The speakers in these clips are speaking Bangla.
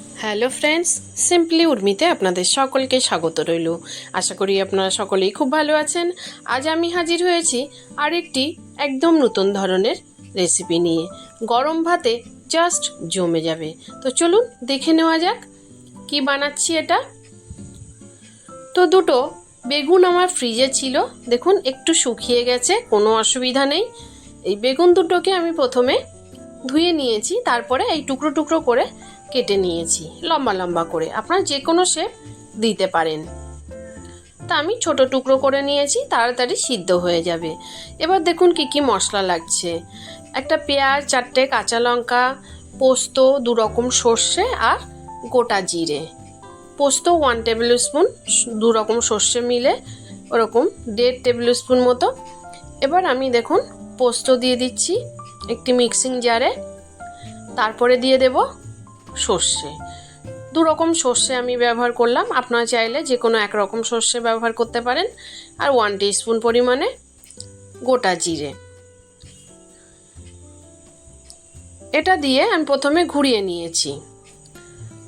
হ্যালো ফ্রেন্ডস সিম্পলি উর্মিতে আপনাদের সকলকে স্বাগত রইল। আশা করি আপনারা সকলেই খুব ভালো আছেন। আজ আমি হাজির হয়েছি আরেকটি একদম নতুন ধরনের রেসিপি নিয়ে। গরম ভাতে জাস্ট জমে যাবে। তো চলুন দেখে নেওয়া যাক কি বানাচ্ছি এটা। তো দুটো বেগুন আমার ফ্রিজে ছিল। দেখুন, একটু শুকিয়ে গেছে, কোনো অসুবিধা নেই। এই বেগুন দুটোকে আমি প্রথমে ধুয়ে নিয়েছি, তারপরে এই টুকরো টুকরো করে কেটে নিয়েছি, লম্বা লম্বা করে। আপনারা যে কোনো শেপ দিতে পারেন। তা আমি ছোট টুকরো করে নিয়েছি, তাড়াতাড়ি সিদ্ধ হয়ে যাবে। এবার দেখুন কি কি মশলা লাগছে। একটা পেঁয়াজ, চারটে কাঁচা লঙ্কা, পোস্ত দু রকম সর্ষে আর গোটা জিরে। পোস্ত ওয়ান টেবিল স্পুন দু রকম সর্ষে মিলে ওরকম দেড় টেবিল স্পুন মতো। এবার আমি দেখুন পোস্ত দিয়ে দিচ্ছি। একটি মিক্সিং জারে তারপরে দিয়ে দেব সর্ষে। দু রকম সর্ষে আমি ব্যবহার করলাম। আপনারা চাইলে যে কোনো এক রকম সর্ষে ব্যবহার করতে পারেন। আর ওয়ান স্পুন পরিমাণে গোটা জিরে। এটা দিয়ে আমি প্রথমে ঘুরিয়ে নিয়েছি।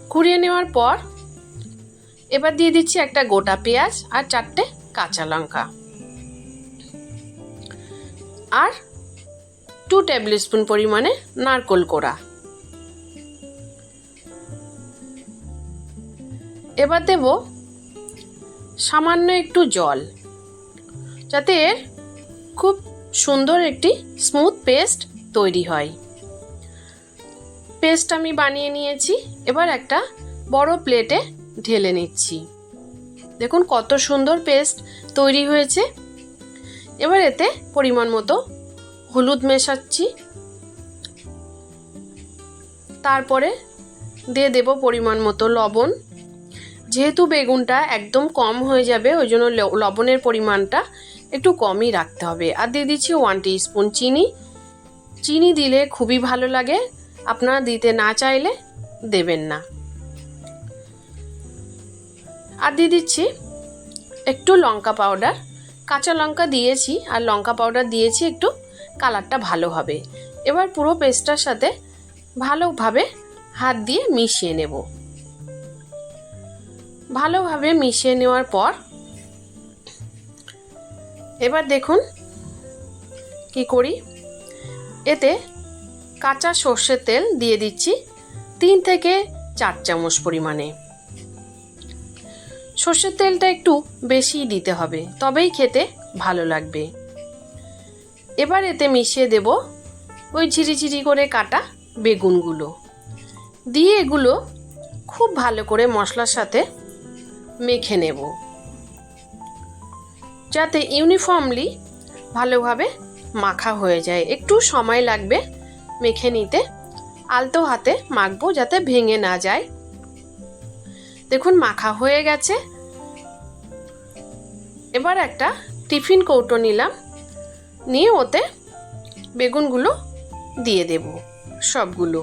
ঘুরিয়ে নেওয়ার পর এবার দিয়ে দিচ্ছি একটা গোটা পেঁয়াজ আর চারটে কাঁচা লঙ্কা। আর টু টেবিল স্পুন পরিমাণে নারকোল কোড়া। এবার দেব সামান্য একটু জল, যাতে খুব সুন্দর একটি স্মুথ পেস্ট তৈরি হয়। পেস্ট আমি বানিয়ে নিয়েছি, এবার একটা বড় প্লেটে ঢেলে নিচ্ছি। দেখুন কত সুন্দর পেস্ট তৈরি হয়েছে। এবার এতে পরিমাণ মতো হলুদ মেশাচ্ছি। তারপরে দিয়ে দেব পরিমাণ মতো লবণ। যেহেতু বেগুনটা একদম কম হয়ে যাবে, ওই জন্য লবণের পরিমাণটা একটু কমই রাখতে হবে। আর দিয়ে দিচ্ছি ওয়ান স্পুন চিনি। চিনি দিলে খুবই ভালো লাগে। আপনারা দিতে না চাইলে দেবেন না। আর দিয়ে দিচ্ছি একটু লঙ্কা পাউডার। কাঁচা লঙ্কা দিয়েছি আর লঙ্কা পাউডার দিয়েছি একটু কালারটা ভালো হবে। এবার পুরো পেস্টটার সাথে ভালোভাবে হাত দিয়ে মিশিয়ে নেব। ভালোভাবে মিশিয়ে নেওয়ার পর, এবার দেখুন কি করি। এতে কাঁচা সর্ষের তেল দিয়ে দিচ্ছি তিন থেকে চার চামচ পরিমাণে। সর্ষের তেলটা একটু বেশি দিতে হবে, তবেই খেতে ভালো লাগবে। এবার এতে মিশিয়ে দেব ওই ঝিরিঝিরি করে কাটা বেগুনগুলো। দিয়ে এগুলো খুব ভালো করে মশলার সাথে মেখে নেব। যাতে ইউনিফর্মলি ভালোভাবে মাখা হয়ে যায়। একটু সময় লাগবে মেখে নিতে। আলতো হাতে মাখবো যাতে ভেঙে না যায়। দেখুন, মাখা হয়ে গেছে। এবার একটা টিফিন কৌটো নিলাম। নিয়ে ওতে বেগুনগুলো দিয়ে দেব, সবগুলো।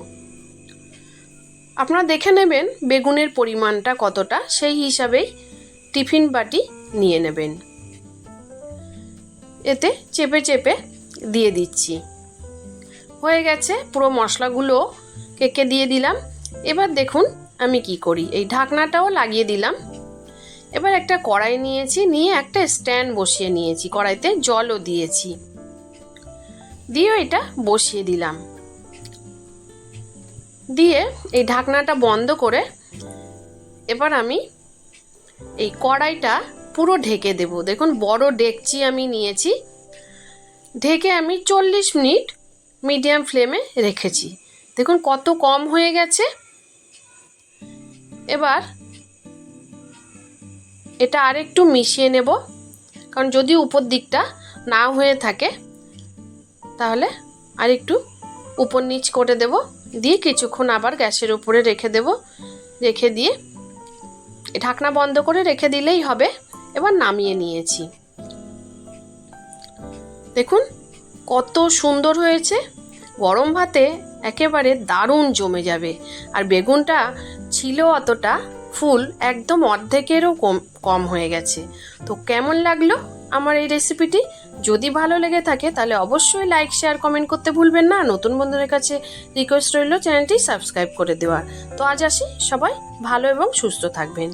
আপনারা দেখে নেবেন বেগুনের পরিমাণটা কতটা, সেই হিসাবেই টিফিন বাটি নিয়ে নেবেন। এতে চেপে চেপে দিয়ে দিচ্ছি। হয়ে গেছে, পুরো মশলাগুলো কেকে দিয়ে দিলাম। এবার দেখুন আমি কি করি? এই ঢাকনাটাও লাগিয়ে দিলাম। এবার একটা কড়াই নিয়েছি, নিয়ে একটা স্ট্যান্ড বসিয়ে নিয়েছি। কড়াইতে জলও দিয়েছি। দিয়ে এটা বসিয়ে দিলাম। দিয়ে এই ঢাকনাটা বন্ধ করে এবার আমি এই কড়াইটা পুরো ঢেকে দেব। দেখুন, বড় ডেকচি আমি নিয়েছি। ঢেকে আমি চল্লিশ মিনিট মিডিয়াম ফ্লেমে রেখেছি। দেখুন, কত কম হয়ে গেছে। এবার এটা আরেকটু মিশিয়ে নেব, কারণ যদি উপর দিকটা না হয়ে থাকে, তাহলে আরেকটু উপর নিচ করে দেব। দিয়ে কিছুক্ষণ আবার গ্যাসের উপরে রেখে দেব। রেখে দিয়ে ঢাকনা বন্ধ করে রেখে দিলেই হবে। এবার নামিয়ে নিয়েছি। দেখুন কত সুন্দর হয়েছে। গরম ভাতে একেবারে দারুণ জমে যাবে। আর বেগুনটা ছিল অতটা, ফুল একদম অর্ধেকেরও কম কম হয়ে গেছে। তো কেমন লাগল আমার এই রেসিপিটি যদি ভালো লেগে থাকে তাহলে অবশ্যই লাইক শেয়ার কমেন্ট করতে ভুলবেন না। নতুন বন্ধুদের কাছে রিকোয়েস্ট রইল চ্যানেলটি সাবস্ক্রাইব করে দেওয়ার। তো আজ আসি সবাই ভালো এবং সুস্থ থাকবেন।